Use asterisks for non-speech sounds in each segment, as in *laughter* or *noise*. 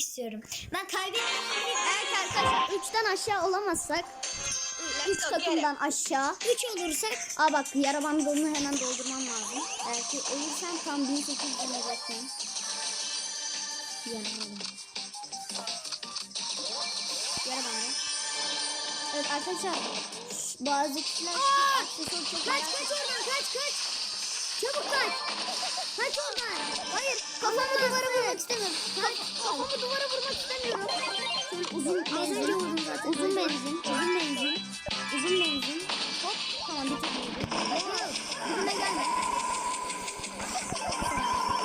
istiyorum. Ben kaybetmem. Evet arkadaşlar 3'ten aşağı olamazsak 3 takımdan aşağı 3 olursak Aa bak yara bandını hemen doldurmam lazım. Belki ölürsem tam 1800 olacakken. Yara bandı. Yara bandı. Evet arkadaşlar bazı kişiler çok kaç kaç oradan kaç kaç. Çabuk kaç. Kaç oradan. Hayır kafamı duvara vurmak istemiyorum. Kaç. Kafamı duvara vurmak istemiyorum. Şöyle uzun benzin. vurdum zaten. Uzun benzin. Uzun benzin. Uzun benzin. Hop. Tamam yedi. Dibime gelme.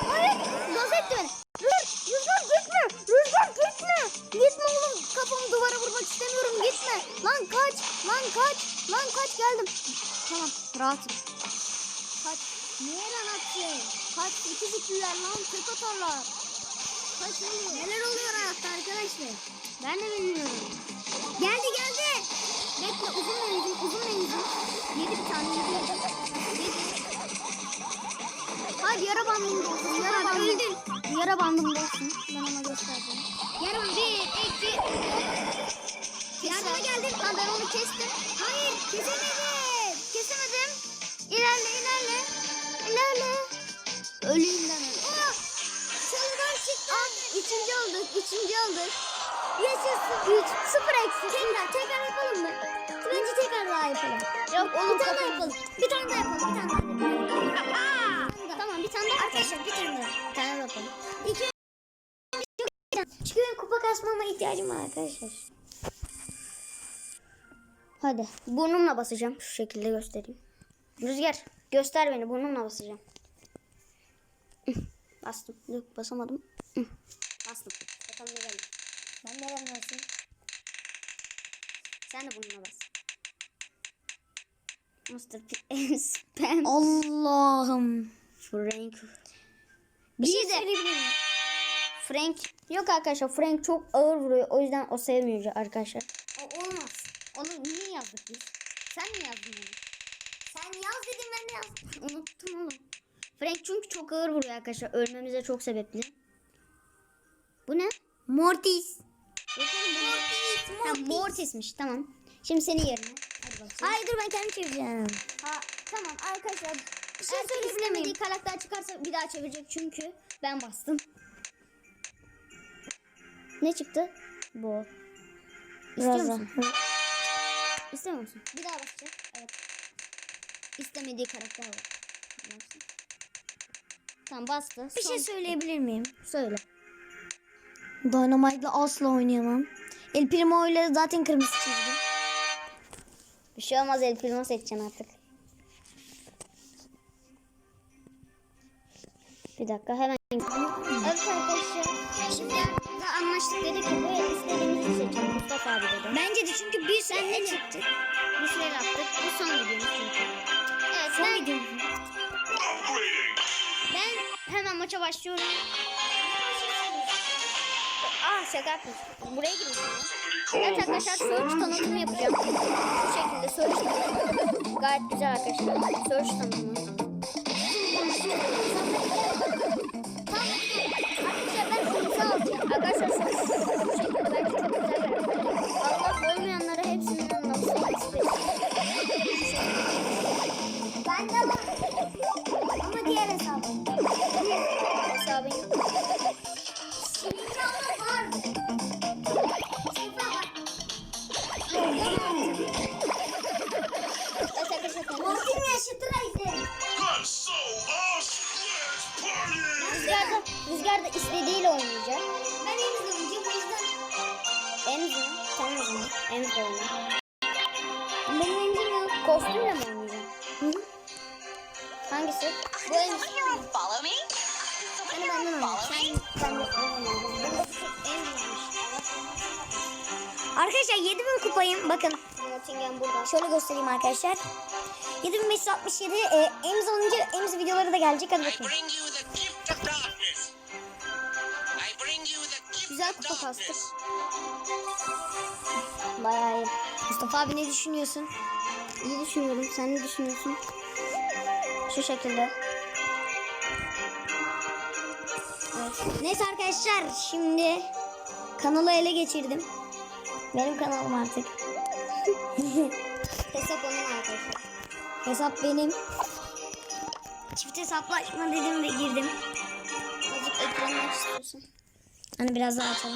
Hayır. Gaz etti beni. Rüzgar gitme. Rüzgar gitme. Gitme oğlum. Kafamı duvara vurmak istemiyorum. Gitme. Lan kaç. Lan kaç. Lan kaç geldim. Tamam rahatım. Kaç. Niye lan atıyor? Kaç. İki zıplıyorlar lan. Tek atarlar. Kaç oluyor? Neler oluyor hayatta arkadaşlar? Ben de bilmiyorum. Geldi geldi. Bekle uzun menzil, uzun menzil. Yedi bir tane yedi yedi. Hadi yara bandımda olsun. Yara bandım. öldün. Yara bandımda olsun. Ben ona göstereceğim. Yarım 1 2 Yardıma geldim. Lan ben onu kestim. Hayır kesemedim. Üçüncü olduk. Yaşasın. Üç. Sıfır eksi. Tekrar tekrar yapalım mı? Bence tekrar daha yapalım. Yok oğlum Bir tane daha yapalım. Bir tane daha yapalım. Bir tane daha yapalım. Tamam bir tane daha. Arkadaşlar bir tane daha. Bir tane daha yapalım. İki. Çünkü benim kupa kasmama ihtiyacım var arkadaşlar. Hadi burnumla basacağım. Şu şekilde göstereyim. Rüzgar göster beni burnumla basacağım. Bastım. Yok basamadım. Ne geldi. Ben neden nasıl? Sen de burnuna bas. Mr. P *laughs* spam. Allah'ım. Frank. Bir şey de- söyleyebilir miyim? Frank. Yok arkadaşlar Frank çok ağır vuruyor. O yüzden o sevmiyor arkadaşlar. O olmaz. Onu niye yazdık biz? Sen mi yazdın onu? Sen yaz dedim ben de yazdım. *laughs* Unuttum oğlum. Frank çünkü çok ağır vuruyor arkadaşlar. Ölmemize çok sebepli. Bu ne? Mortis. Mortis. Ha, Mortis. Mortis'miş tamam. Şimdi senin yerine. Hadi bakalım. Hayır dur ben kendim çevireceğim. Ha, tamam arkadaşlar. Bir şey şey söyleyebilir istemediği karakter çıkarsa bir daha çevirecek çünkü ben bastım. Ne çıktı? Bu. İstiyor Biraz musun? İstemiyor musun? Bir daha basacak. Evet. İstemediği karakter var. Tamam bastı. Bir şey Son- söyleyebilir miyim? söyle. Dynamite'la asla oynayamam. El Primo ile zaten kırmızı çizgi. Bir şey olmaz El Primo seçeceksin artık. Bir dakika hemen. Evet arkadaşlar. Şimdi da anlaştık dedik ki el istediğimizi seçelim. Mustafa abi dedi. Bence de çünkü bir sen ne çıktı? Bir süre attık. Bu son videomuz çünkü. Evet Son ben, ben hemen maça başlıyorum. Ah şaka yapmışım. Buraya girmişim. Evet arkadaşlar search tanıtımı yapacağım. Bu şekilde search tanıtımı. Gayet güzel arkadaşlar. Search tanıtımı. Arkadaşlar ben imza alacağım. Arkadaşlar search bu Rüzgarda, Rüzgarda istediğiyle oynayacak. Ben en izleyeceğim o yüzden. Emz mi? Sen Emz mi? Emz de oynar. Benim elimde yok. Kostümle mi oynayacaksın? Hı? Hangisi? Bu. Follow me? Hani benden oynuyor. Sen, sen de. Arkadaşlar 7000 kupayım. Bakın şöyle göstereyim arkadaşlar. 7567 e, Emz olunca Emz videoları da gelecek. Hadi bakın. Güzel kupa. Bayağı iyi. Mustafa abi ne düşünüyorsun? İyi düşünüyorum. Sen ne düşünüyorsun? Şu şekilde. Evet. Neyse arkadaşlar şimdi Kanalı ele geçirdim. Benim kanalım artık. *laughs* Hesap onun arkadaşlar. Hesap benim. Çift hesaplaşma dedim ve girdim. Azıcık ekranı aç. Hani biraz daha açalım.